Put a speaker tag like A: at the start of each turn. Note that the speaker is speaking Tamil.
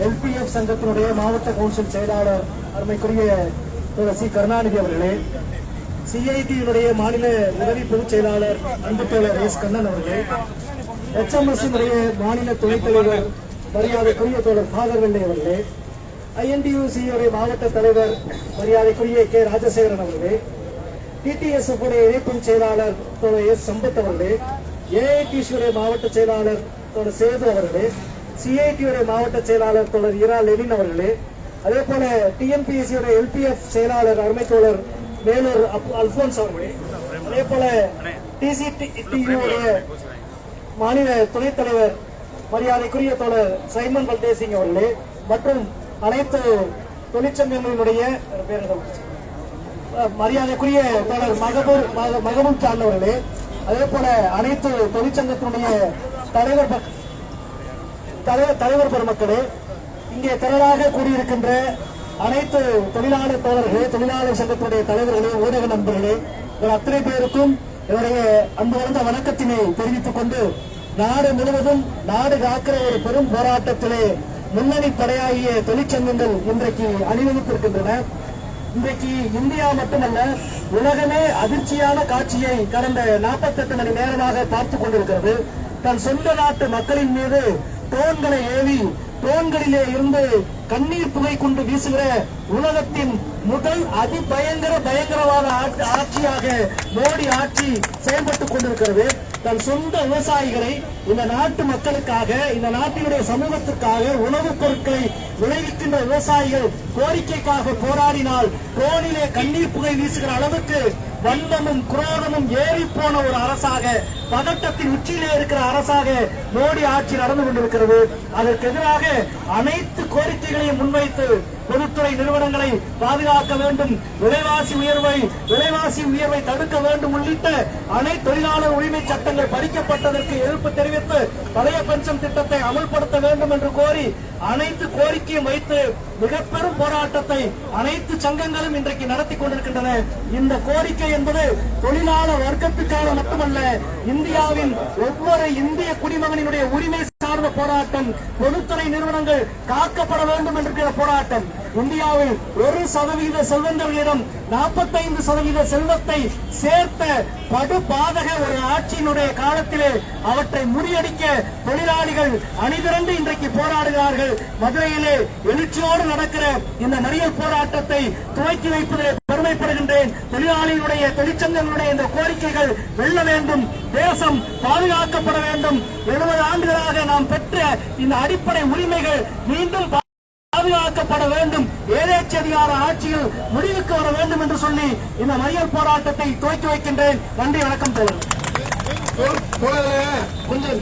A: எல்பிஎஃப் சங்கத்தினுடைய மாவட்ட கவுன்சில் செயலாளர் அருமைக்குரிய திரு சி. கருணாநிதி அவர்களே சிஐடியினுடைய மாநில உதவி பொதுச் செயலாளர் அன்பு தோழர் எஸ். கண்ணன் அவர்களே எச்எம்எஸ்னுடைய மாநில துணைத் தலைவர் மரியாதைக்குரிய தோழர் ஃபாதர் வெள்ளை அவர்களே ஐஎன்டியூசியுடைய மாவட்ட தலைவர் மரியாதைக்குரிய கே. ராஜசேகரன் அவர்களே டிடிஎஸ் உடைய இணைப்பு செயலாளர் தோழர் எஸ். சம்பத் அவர்களே ஏஐடிசியுடைய மாவட்ட செயலாளர் தோழர் சேது அவர்களே சிஐடி உடைய மாவட்ட செயலாளர் தோழர் இரா லெனின் அவர்களே அதே போல டிஎன்பிஎஸ்சி உடைய எல்பிஎஃப் செயலாளர் அருமை தோழர் வேலூர் அப்- அல்போன்ஸ் அவர்களே அதே போல டிசிடி மாநில துணைத் தலைவர் மரியாதைக்குரிய தோழர் சைமன் பல்தேசிங் அவர்களே மற்றும் அனைத்து தொழிற்சங்கங்களினுடைய மரியாதைக்குரிய தோழர் மகபூர் மக- சார்ந்தவர்களே அதே போல அனைத்து தொழிற்சங்கத்தினுடைய தலைவர் தலைவர் தலைவர் பெருமக்களே இங்கே திரளாக கூடியிருக்கின்ற அனைத்து தொழிலாளர் தோழர்களே தொழிலாளர் சங்கத்தினுடைய தலைவர்களே ஊடக நண்பர்களே இவர் அத்தனை பேருக்கும் என்னுடைய அன்பு வளர்ந்த வணக்கத்தினை தெரிவித்துக் கொண்டு நாடு முழுவதும் நாடு காக்கிற ஒரு பெரும் போராட்டத்திலே முன்னணி படையாகிய தொழிற்சங்கங்கள் இன்றைக்கு அணிவகுத்திருக்கின்றன. இன்றைக்கு இந்தியா மட்டுமல்ல உலகமே அதிர்ச்சியான காட்சியை கடந்த 48 மணி நேரமாக பார்த்துக் கொண்டிருக்கிறது. தன் சொந்த நாட்டு மக்களின் மீது ட்ரோன்களை ஏவி ட்ரோன்களிலே இருந்து கண்ணீர் புகை கொண்டு வீசுகிற உலகத்தின் முதல் அதிபயங்கர பயங்கரவாத ஆட்சியாக மோடி ஆட்சி செயல்பட்டுக் கொண்டிருக்கிறது. தன் சொந்த விவசாயிகளை இந்த நாட்டு மக்களுக்காக இந்த நாட்டினுடைய சமூகத்திற்காக உணவுப் பொருட்களை விளைவிக்கின்ற விவசாயிகள் கோரிக்கைக்காக போராடினால் ட்ரோனிலே கண்ணீர் புகை வீசுகிற அளவுக்கு வன்மமும் குரோதமும் ஏறி போன ஒரு அரசாக பதட்டத்தின் உச்சியிலே இருக்கிற அரசாக மோடி ஆட்சி நடந்து கொண்டிருக்கிறது. அதற்கு எதிராக அனைத்து கோரிக்கைகளையும் முன்வைத்து பொதுத்துறை நிறுவனங்களை பாதுகாக்க வேண்டும் விலைவாசி உயர்வை விலைவாசி உயர்வை தடுக்க வேண்டும் உள்ளிட்ட அனைத்து தொழிலாளர் உரிமை சட்டங்கள் பறிக்கப்பட்டதற்கு எதிர்ப்பு தெரிவித்து பழைய பென்ஷன் திட்டத்தை அமல்படுத்த வேண்டும் என்று கோரி அனைத்து கோரிக்கையும் வைத்து மிக பெரும் போராட்டத்தை அனைத்து சங்கங்களும் இன்றைக்கு நடத்தி கொண்டிருக்கின்றன. இந்த கோரிக்கை என்பது தொழிலாளர் வர்க்கத்துக்காக மட்டுமல்ல இந்தியாவின் ஒவ்வொரு இந்திய குடிமகனினுடைய உரிமை சார்ந்த போராட்டம் பொதுத்துறை நிறுவனங்கள் காக்கப்பட வேண்டும் என்கிற போராட்டம். இந்தியாவில் ஒரு சதவீத செல்வந்தர்களிடம் 45 சதவீத செல்வத்தை சேர்த்த படுபாதக ஒரு ஆட்சியினுடைய காலத்திலே அவற்றை முறியடிக்க தொழிலாளிகள் அணிதிரண்டு இன்றைக்கு போராடுகிறார்கள். மதுரையிலே எழுச்சியோடு நடக்கிற இந்த மறியல் போராட்டத்தை துவக்கி வைப்பதிலே பெருமைப்படுகின்றேன். தொழிலாளிகளுடைய தொழிற்சங்கங்களுடைய இந்த கோரிக்கைகள் வெல்ல வேண்டும். தேசம் பாதுகாக்கப்பட வேண்டும். எழுபது ஆண்டுகளாக நாம் பெற்ற இந்த அடிப்படை உரிமைகள் மீண்டும் பாதுகாக்கப்பட வேண்டும். ஏதேச்சதிகார ஆட்சியில் முடிவுக்கு வர வேண்டும் என்று சொல்லி இந்த மறியல் போராட்டத்தை துவக்கி வைக்கின்றேன். நன்றி வணக்கம் தோழர். கொஞ்சம்